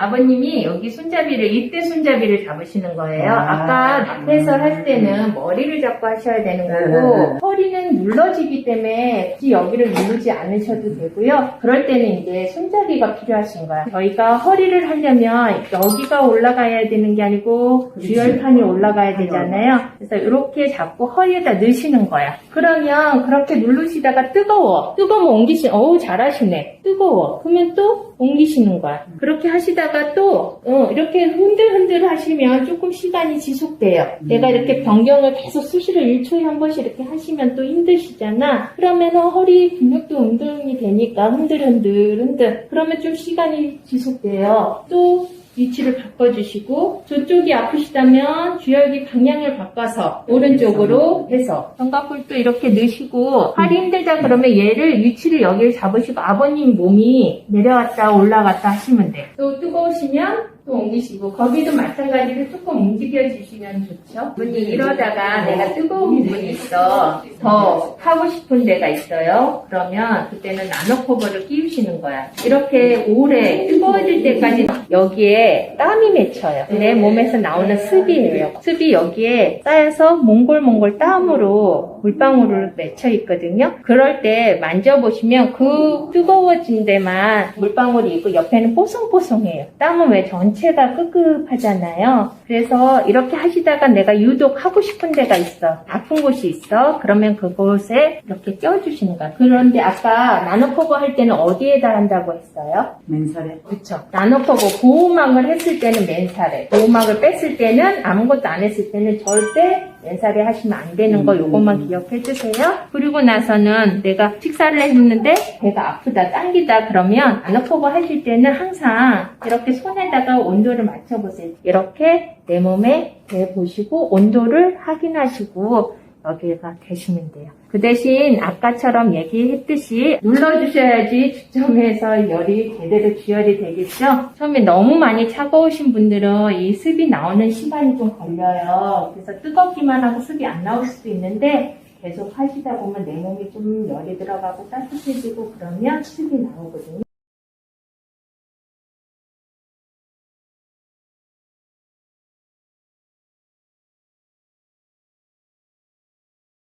아버님이 여기 손잡이를 이때 손잡이를 잡으시는 거예요. 아. 아까 앞에서 할 때는 머리를 잡고 하셔야 되는 거고 네. 허리는 눌러지기 때문에 굳이 여기를 누르지 않으셔도 되고요. 그럴 때는 이제 손잡이가 필요하신 거야. 저희가 허리를 하려면 여기가 올라가야 되는 게 아니고. 주열판이 올라가야 되잖아요. 그래서 이렇게 잡고 허리에다 넣으시는 거야. 그러면 그렇게 누르시다가 뜨거워. 뜨거우면 옮기시, 어우, 잘하시네. 뜨거워. 그러면 또 옮기시는 거야. 그렇게 하시다가 또, 어, 이렇게 흔들흔들 하시면 조금 시간이 지속돼요. 내가 이렇게 변경을 계속 수시로 1초에 한 번씩 이렇게 하시면 또 힘드시잖아. 그러면 허리 근육도 운동이 되니까 흔들흔들 흔들. 그러면 좀 시간이 지속돼요. 또 위치를 바꿔주시고 저쪽이 아프시다면 주열기 방향을 바꿔서 오른쪽으로 해서 견갑골도 이렇게 넣으시고 팔이 힘들다 그러면 얘를 위치를 여기를 잡으시고 아버님 몸이 내려갔다 올라갔다 하시면 돼요. 또 뜨거우시면 또 옮기시고 거기도 마찬가지로 조금 움직여 주시면 좋죠. 분이 이러다가 내가 뜨거운 부분이 있어 더 하고 싶은 데가 있어요. 그러면 그때는 나노 커버를 끼우시는 거야. 이렇게 오래 뜨거워질 때까지 여기에 땀이 맺혀요. 내 몸에서 나오는 습이에요. 습이 여기에 쌓여서 몽골몽골 땀으로 물방울을 맺혀 있거든요. 그럴 때 만져보시면 그 뜨거워진 데만 물방울이 있고 옆에는 뽀송뽀송해요. 땀은 왜 전체 가 끄급하잖아요. 그래서 이렇게 하시다가 내가 유독 하고 싶은 데가 있어. 아픈 곳이 있어. 그러면 그곳에 이렇게 껴주시는 거야. 그런데 아까 나노커버 할 때는 어디에다 한다고 했어요? 맨살에. 그렇죠. 나노커버 보호막을 했을 때는 맨살에, 보호막을 뺐을 때는 아무것도 안 했을 때는 절대 맨살에 하시면 안 되는 거 음. 요것만 기억해 주세요. 그리고 나서는 내가 식사를 했는데 배가 아프다, 당기다 그러면 나노커버 하실 때는 항상 이렇게 손에다가 온도를 맞춰보세요. 이렇게 내 몸에 대 보시고 온도를 확인하시고 여기가 되시면 돼요. 그 대신 아까처럼 얘기했듯이 눌러주셔야지 주점에서 열이 제대로 주열이 되겠죠? 처음에 너무 많이 차가우신 분들은 이 습이 나오는 시간이 좀 걸려요. 그래서 뜨겁기만 하고 습이 안 나올 수도 있는데 계속 하시다 보면 내 몸이 좀 열이 들어가고 따뜻해지고 그러면 습이 나오거든요.